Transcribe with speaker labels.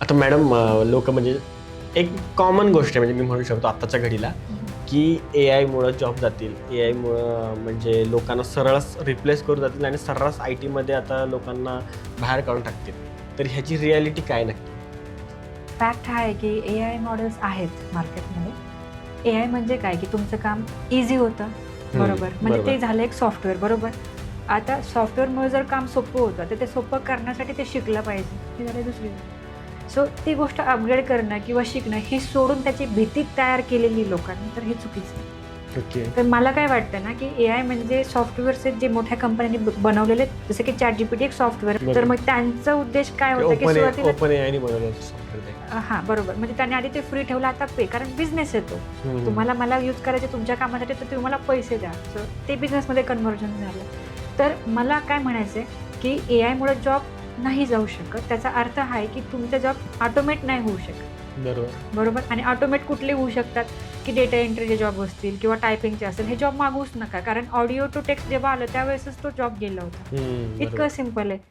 Speaker 1: आता मॅडम लोक म्हणजे एक कॉमन गोष्ट आहे म्हणजे मी म्हणू शकतो आत्ताच्या घडीला की ए आयमुळं जॉब जातील. ए आयमुळं म्हणजे लोकांना सरळच रिप्लेस करून जातील आणि सर्रास आय टीमध्ये आता लोकांना बाहेर काढून टाकतील. तर ह्याची रियालिटी काय नक्की?
Speaker 2: फॅक्ट हा आहे की ए आय मॉडेल्स आहेत मार्केटमध्ये ए आय म्हणजे काय? की तुमचं काम इझी होतं. बरोबर. म्हणजे. ते झालं एक सॉफ्टवेअर बरोबर. आता सॉफ्टवेअरमुळे जर काम सोपं होतं तर ते सोपं करण्यासाठी ते शिकलं पाहिजे. ही झाली दुसरी सो ती गोष्ट अपग्रेड करणं किंवा शिकणं ही सोडून त्याची भीती तयार केलेली लोकांनी तर हे चुकीचं आहे. तर मला काय वाटतं ना की ए आय म्हणजे सॉफ्टवेअर्स जे मोठ्या कंपन्यांनी बनवलेले आहेत. जसं की चॅट जीपीटी एक सॉफ्टवेअर. तर मग त्यांचा उद्देश काय होता की सुरुवातीला हां बरोबर. म्हणजे त्यांनी आधी ते फ्री ठेवलं आता पे कारण बिझनेस येतो. तुम्हाला मला यूज करायचे तुमच्या कामासाठी तर तुम्ही मला पैसे द्या. सो ते बिझनेसमध्ये कन्व्हर्जन झालं. तर मला काय म्हणायचं आहे की ए आयमुळे जॉब नाही जाऊ शकत. त्याचा अर्थ हा आहे की तुमचा जॉब ऑटोमेट नाही होऊ शकत.
Speaker 1: बरोबर.
Speaker 2: बरोबर? आणि ऑटोमेट कुठले होऊ शकतात? की डेटा एंट्रीचे जॉब असतील किंवा टायपिंगचे असेल हे जॉब मागूच नका. कारण ऑडिओ टू टेक्स्ट जेव्हा आलं त्यावेळेसच तो जॉब गेला होता.
Speaker 1: हम्म, बरोबर.
Speaker 2: इतकं सिंपल आहे.